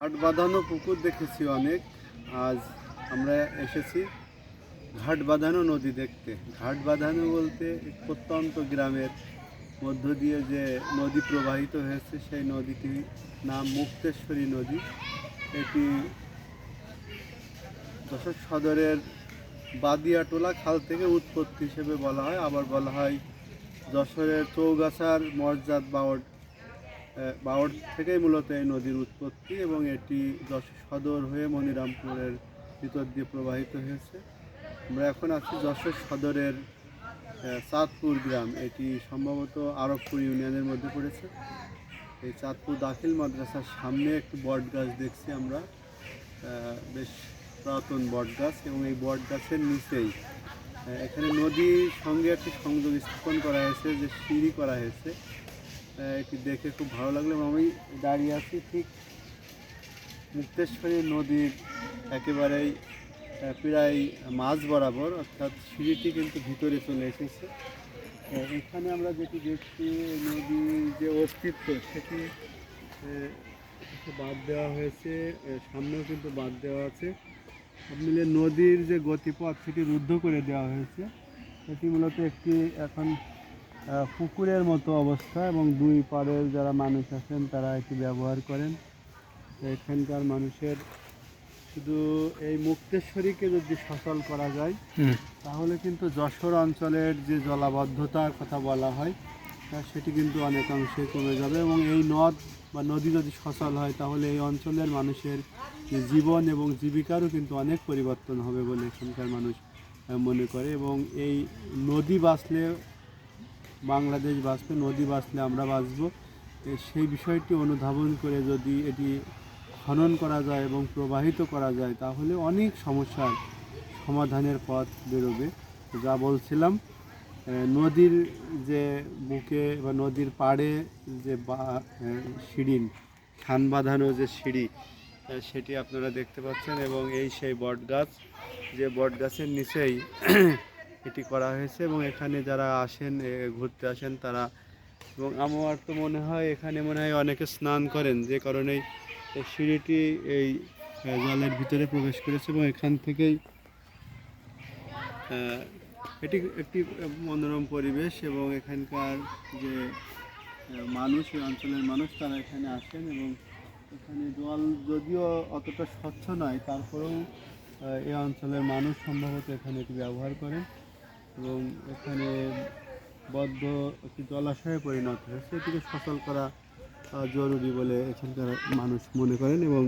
ঘাট বাঁধানো পুকুর দেখেছি অনেক। আজ আমরা এসেছি ঘাট বাঁধানো নদী দেখতে। ঘাট বাঁধানো বলতে প্রত্যন্ত গ্রামের মধ্য দিয়ে যে নদী প্রবাহিত হয়েছে, সেই নদীটির নাম মুক্তেশ্বরী নদী। এটি যশোর সদরের বাদিয়াটোলা খাল থেকে উৎপত্তি হিসেবে বলা হয়। আবার বলা হয় যশোরের চৌগাছার মর্যাদ বাওড় বাওড় থেকেই মূলত এই নদীর উৎপত্তি এবং এটি যশোর সদর হয়ে মনিরামপুরের ভিতর দিয়ে প্রবাহিত হয়েছে। আমরা এখন আছি যশোর সদরের চাঁদপুর গ্রাম। এটি সম্ভবত আরবপুর ইউনিয়নের মধ্যে পড়েছে। এই চাঁদপুর দাখিল মাদ্রাসার সামনে একটি বট গাছ দেখছি আমরা। বেশ পুরাতন বট গাছ এবং এই বট গাছের নিচেই এখানে নদীর সঙ্গে একটি সংযোগ স্থাপন করা হয়েছে যে সিঁড়ি করা হয়েছে। এটি দেখে খুব ভালো লাগল এবং আমি দাঁড়িয়ে আছি ঠিক মুক্তেশ্বরী নদীর একেবারেই প্রায় মাঝ বরাবর, অর্থাৎ সিঁড়িটি কিন্তু ভিতরে চলে এসেছে। এখানে আমরা যেটি দেখছি, নদীর যে অস্তিত্ব, সেটি বাদ দেওয়া হয়েছে সামনেও কিন্তু বাদ দেওয়া আছে। মিলে নদীর যে গতিপথ, সেটি রুদ্ধ করে দেওয়া হয়েছে। এটি মূলত একটি এখন পুকুরের মতো অবস্থা এবং দুই পাড়ের যারা মানুষ আছেন তারা এটি ব্যবহার করেন। এখানকার মানুষের শুধু এই মুক্তেশ্বরীকে যদি সচল করা যায় তাহলে কিন্তু যশোর অঞ্চলের যে জলাবদ্ধতার কথা বলা হয় সেটি কিন্তু অনেকাংশে কমে যাবে এবং এই নদ বা নদী যদি সচল হয় তাহলে এই অঞ্চলের মানুষের জীবন এবং জীবিকারও কিন্তু অনেক পরিবর্তন হবে বলে এখানকার মানুষ মনে করে এবং এই নদী বাঁচলে বাংলাদেশ বাঁচবে, নদী বাঁচলে আমরা বাঁচব। সেই বিষয়টি অনুধাবন করে যদি এটি খনন করা যায় এবং প্রবাহিত করা যায়, তাহলে অনেক সমস্যার সমাধানের পথ বেরোবে। যা বলছিলাম নদীর যে বুকে বা নদীর পাড়ে যে সিঁড়ি খান বাঁধানো যে সিঁড়ি সেটি আপনারা দেখতে পাচ্ছেন এবং এই সেই বট গাছ যে বট গাছের নিচেই এটি করা হয়েছে এবং এখানে যারা আসেন ঘুরতে আসেন তারা এবং আমার তো মনে হয় এখানে মনে হয় অনেকে স্নান করেন, যে কারণেই সিঁড়িটি এই জলের ভিতরে প্রবেশ করেছে এবং এখান থেকেই এটি একটি মনোরম পরিবেশ এবং এখানকার যে মানুষ, এই অঞ্চলের মানুষ তারা এখানে আসেন এবং এখানে জল যদিও অতটা স্বচ্ছ নয়, তারপরেও এই অঞ্চলের মানুষ সম্ভবত এখানে এটি ব্যবহার করেন। এবং এখানে বদ্ধ একটি জলাশয়ে পরিণত হয়েছে। এটিকে সচল করা জরুরি বলে এখানকার মানুষ মনে করেন এবং